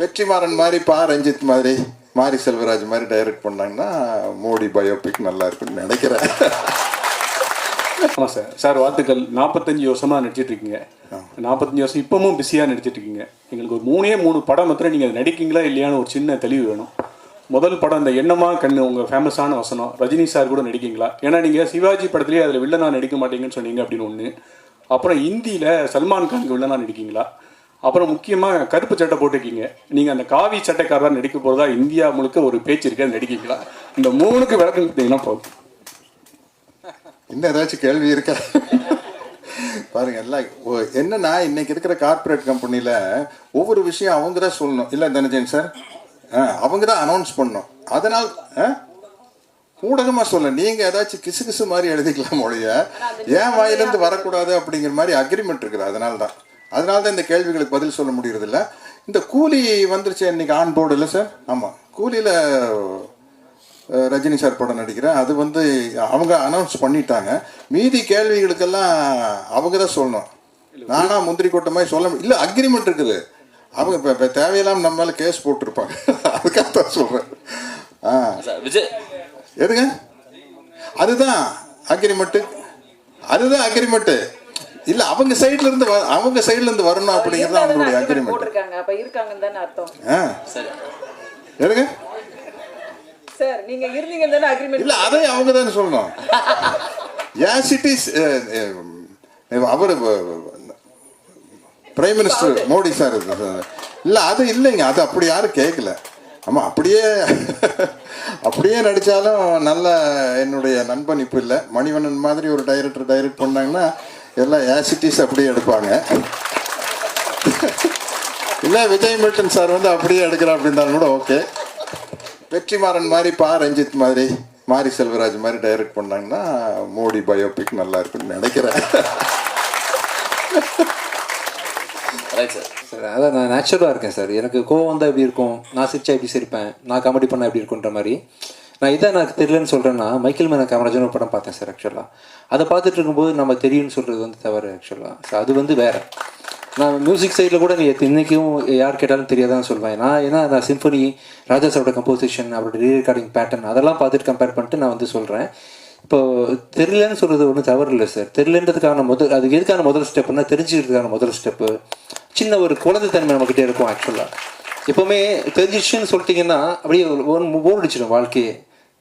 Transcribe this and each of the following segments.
வெற்றிமாறன் மாதிரி பா ரஞ்சித் மாதிரி மாரி செல்வராஜ் மாதிரி டைரக்ட் பண்ணாங்கன்னா மோடி பயோபிக் நல்லா இருக்குன்னு நினைக்கிறேன். ஆமாம் சார். சார் வாழ்த்துக்கள். நாற்பத்தஞ்சு வருஷமாக நடிச்சிட்டு இருக்கீங்க நாற்பத்தஞ்சு வருஷம் இப்பவும் பிஸியாக நடிச்சிட்டு இருக்கீங்க எங்களுக்கு ஒரு மூணே மூணு படம் மாத்திரம் நீங்கள் நடிக்கீங்களா இல்லையான்னு ஒரு சின்ன தெளிவு வேணும். முதல் படம் இந்த எண்ணமா கண்ணு உங்கள் ஃபேமஸான வசனம். ரஜினி சார் கூட நடிக்கீங்களா ஏன்னா நீங்கள் சிவாஜி படத்துலேயே அதில் வில்லனா நடிக்க மாட்டீங்கன்னு சொன்னீங்க அப்படின்னு ஒன்று அப்புறம் ஹிந்தியில் சல்மான் கானுக்கு வில்லனா நடிக்கீங்களா அப்புறம் முக்கியமாக கருப்பு சட்டை போட்டிருக்கீங்க. நீங்கள் அந்த காவி சட்டைக்காரராக நடிக்க போகிறதா இந்தியா முழுக்க ஒரு பேச்சு இருக்கு அது நடிக்கீங்களா இந்த மூணுக்கு விளக்கம் கொடுத்தீங்கன்னா போதும். இன்னும் ஏதாச்சும் கேள்வி இருக்கா? பாருங்க எல்லாம் என்னன்னா இன்னைக்கு இருக்கிற கார்ப்பரேட் கம்பெனில ஒவ்வொரு விஷயம் அவங்க தான் சொல்லணும். இல்ல தனஜன் சார் அவங்க தான் அனௌன்ஸ் பண்ணணும். அதனால் ஆ? ஊடகமா சொல்ல நீங்க ஏதாச்சும் கிசு கிசு மாதிரி எழுதிக்கலாம் ஒழிய ஏன் வாயிலிருந்து வரக்கூடாது அப்படிங்கிற மாதிரி அக்ரிமெண்ட் இருக்குது. அதனால தான் அதனால தான் இந்த கேள்விகளுக்கு பதில் சொல்ல முடியறது இல்ல இந்த கூலி வந்துருச்சு இன்னைக்கு ஆன் போர்டு இல்லை சார் ஆமா. கூலியில ரஜினி சார் படம் நடிக்கிறேன் அது வந்து அவங்க அனௌன்ஸ் பண்ணிட்டாங்க. மீதி கேள்விகளுக்கெல்லாம் அவங்க தான் சொல்லணும். நானா முந்திரி கொட்டை மாதிரி சொல்ல இல்லை அக்ரிமெண்ட் இருக்குது. அவங்க இப்போ இப்போ தேவையில்லாம நம்ம மேலே கேஸ் போட்டிருப்பாங்க. அதுக்காக தான் சொல்கிறேன் ஆ. விஜய். எதுங்க? அதுதான் அக்ரிமெண்ட்டு அதுதான் அக்ரிமெண்ட்டு இல்லை அவங்க சைடுல இருந்து வ- அவங்க சைடுல இருந்து வரணும் அப்படிங்கிறது அவங்களுடைய அக்ரிமெண்ட் போட்டிருக்காங்க. அப்ப இருக்காங்கன்னு தானே அர்த்தம். சரி. நீங்க இருந்தீங்கன்னு தானே அக்ரிமெண்ட் இல்ல அதை அவங்க தானே சொல்லணும். ஏன் சிட்டிஸ் அவர் பிரைம் மினிஸ்டர் மோடி சார் இல்ல அது இல்லைங்க. அது அப்படி யாரும் கேட்கல ஆமா அப்படியே அப்படியே நடிச்சாலும் நல்ல என்னுடைய நண்பன் இப்போ இல்லை. மணிவண்ணன் மாதிரி ஒரு டைரக்டர் டைரக்ட் பண்ணாங்கன்னா எல்லாம் ஆசிட்டிஸ் அப்படியே எடுப்பாங்க. இல்லை விஜய் மில்டன் சார் வந்து அப்படியே எடுக்கிறேன் அப்படின்னாலும் கூட ஓகே வெற்றிமாறன் மாதிரி பா ரஞ்சித் மாதிரி மாரி செல்வராஜ் மாதிரி டைரக்ட் பண்ணாங்கன்னா மோடி பயோபிக் நல்லா இருக்குன்னு நினைக்கிறேன். சார் சார் அதான் நான் நேச்சுரலாக இருக்கேன் சார் எனக்கு கோவம் வந்தால் எப்படி இருக்கும்? நான் சிரிச்சா எப்படி சிரிப்பேன்? நான் காமெடி பண்ணால் எப்படி இருக்குன்ற மாதிரி. நான் இதான் எனக்கு தெரியலன்னு சொல்கிறேன்னா மைக்கேல் மேன காமராஜன் ஒரு படம் பார்த்தேன் சார் ஆக்சுவலாக அதை பார்த்துட்டு இருக்கும்போது நம்ம தெரியும்னு சொல்கிறது வந்து தவறு ஆக்சுவலாக ஸோ அது வந்து வேறு. நான் மியூசிக் சைடில் கூட நீ இன்றைக்கும் யார் கேட்டாலும் தெரியாதான் சொல்லுவேன் நான் ஏன்னா நான் சிம்பனி ராஜா சாரோட கம்போசிஷன் அவரோட ரீ ரெக்கார்டிங் பேட்டர்ன் அதெல்லாம் பார்த்துட்டு கம்பேர் பண்ணிட்டு நான் வந்து சொல்கிறேன் இப்போ தெரியலன்னு சொல்கிறது ஒன்றும் தவறு இல்லை சார் தெரியலன்றதுக்கான முதல் அது எதுக்கான முதல் ஸ்டெப்னா தெரிஞ்சுக்கிறதுக்கான முதல் ஸ்டெப்பு சின்ன ஒரு குழந்தைத்தன்மை நம்மக்கிட்டே இருக்கும் ஆக்சுவலாக எப்போவுமே தெரிஞ்சிச்சுன்னு சொல்லிட்டிங்கன்னா அப்படியே போர் அடிச்சிடும் வாழ்க்கையே.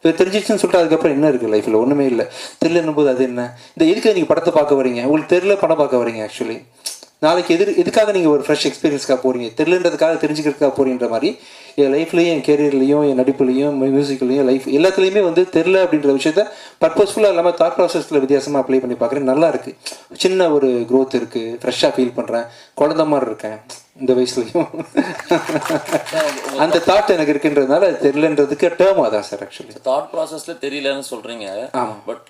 இப்போ தெரிஞ்சிச்சுன்னு சொல்லிட்டு அதுக்கப்புறம் என்ன இருக்குது லைஃப்பில் ஒன்றுமே இல்லை. தெரியலன்னும் போது அது என்ன? இந்த எதுக்கு நீங்கள் படத்தை பார்க்க வரீங்க உங்களுக்கு தெரில படம் பார்க்க வரீங்க ஆக்சுவலி நாளைக்கு எதிர் எதுக்காக நீங்கள் ஒரு ஃப்ரெஷ் எக்ஸ்பீரியன்ஸ்க்காக போகிறீங்க தெரியலன்றதுக்காக தெரிஞ்சுக்கிறதுக்காக போறீன்ற மாதிரி என் லைஃப்லையும் என் கேரியர்லையும் என் நடிப்புலையும் மியூசிக்லையும் லைஃப் எல்லாத்துலேயுமே வந்து தெரில அப்படின்ற விஷயத்த பர்பஸ்ஃபுல்லாக இல்லாமல் தாட் ப்ராசஸில் வித்தியாசமாக அப்ளை பண்ணி பார்க்குறேன். நல்லா இருக்கு. சின்ன ஒரு growth இருக்குது ஃப்ரெஷ்ஷாக ஃபீல் பண்ணுறேன் குழந்த மாதிரி இருக்கேன். இந்த வயசுலையும். அந்த தாட் எனக்கு இருக்குன்றதுனால அது தெரிலன்றதுக்கு டேர்ம் அதான் சார் ஆக்சுவலி தாட் ப்ராசஸ்ல தெரியலன்னு சொல்றீங்க. பட்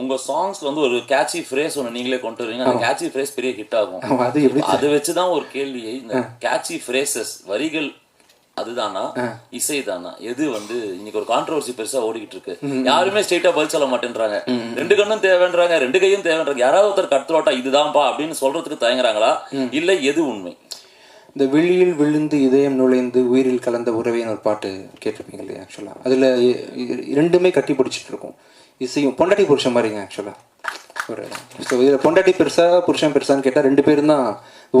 உங்க சாங்ஸ்ல வந்து ஒரு கேட்சி ஃப்ரேஸ் ஒன்னு நீங்களே கொண்டு வரீங்க. அந்த கேட்சி ஃப்ரேஸ் பெரிய ஹிட் ஆகும். அது எப்படி அதை வச்சுதான் ஒரு கேள்வியை. இந்த கேட்சி ஃப்ரேசஸ் வரிகள் அதுதானா? இசைதானா? எது வந்து இன்னைக்கு ஒரு கான்ட்ரவர்சி பெருசா ஓடிக்கிட்டு இருக்கு. யாருமே ஸ்ட்ரெயிட்டா பதில் சொல்ல மாட்டேன்றாங்க. ரெண்டு கண்ணும் தேவைன்றாங்க ரெண்டு கையும் தேவைன்றாங்க. யாராவது ஒருத்தர் கட்டுரோட்டா இதுதான்ப்பா அப்படின்னு சொல்றதுக்கு தயங்குறாங்களா? இல்ல எது உண்மை? இந்த விழியில் விழுந்து இதயம் நுழைந்து உயிரில் கலந்த உறவேன்னு ஒரு பாட்டு கேட்டிருப்பீங்க இல்லையா ஆக்சுவலாக அதில் ரெண்டுமே கட்டி பிடிச்சிட்டு இருக்கும். இசையும் பொண்டாட்டி புருஷன் மாதிரிங்க ஆக்சுவலாக ஒரு ஸோ இதில் பொண்டாட்டி பெருசா புருஷன் பெருசான்னு கேட்டால் ரெண்டு பேரும் தான்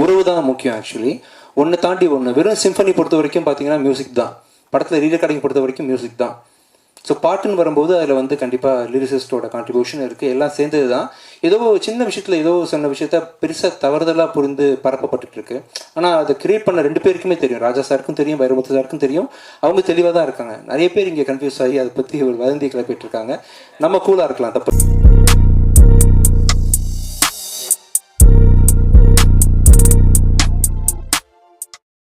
உறவு தான் முக்கியம் ஆக்சுவலி ஒன்று தாண்டி ஒன்று வெறும் சிம்பனி பொறுத்த வரைக்கும் பார்த்தீங்கன்னா மியூசிக் தான். படத்தில் ரீ ரெக்கார்டிங் பொறுத்த வரைக்கும் மியூசிக் தான். ஸோ பாட்டுன்னு வரும்போது அதில் வந்து கண்டிப்பாக லிரிசிஸ்டோட கான்ட்ரிபியூஷன் இருக்குது எல்லாம் சேர்ந்தது தான் ஏதோ ஒரு சின்ன விஷயத்தில் ஏதோ சொன்ன விஷயத்த பெருசாக தவறுதலாக புரிந்து பரப்பப்பட்டுட்டு இருக்கு ஆனால் அதை கிரியேட் பண்ண ரெண்டு பேருக்குமே தெரியும். ராஜா சாருக்கும் தெரியும் வைரமுத்து சாருக்கும் தெரியும். அவங்க தெளிவாக தான் இருக்காங்க. நிறைய பேர் இங்கே கன்ஃபியூஸ் ஆகி அதை பற்றி ஒரு வதந்தி கிளப்பிட்டு இருக்காங்க நம்ம கூலாக இருக்கலாம். தப்பு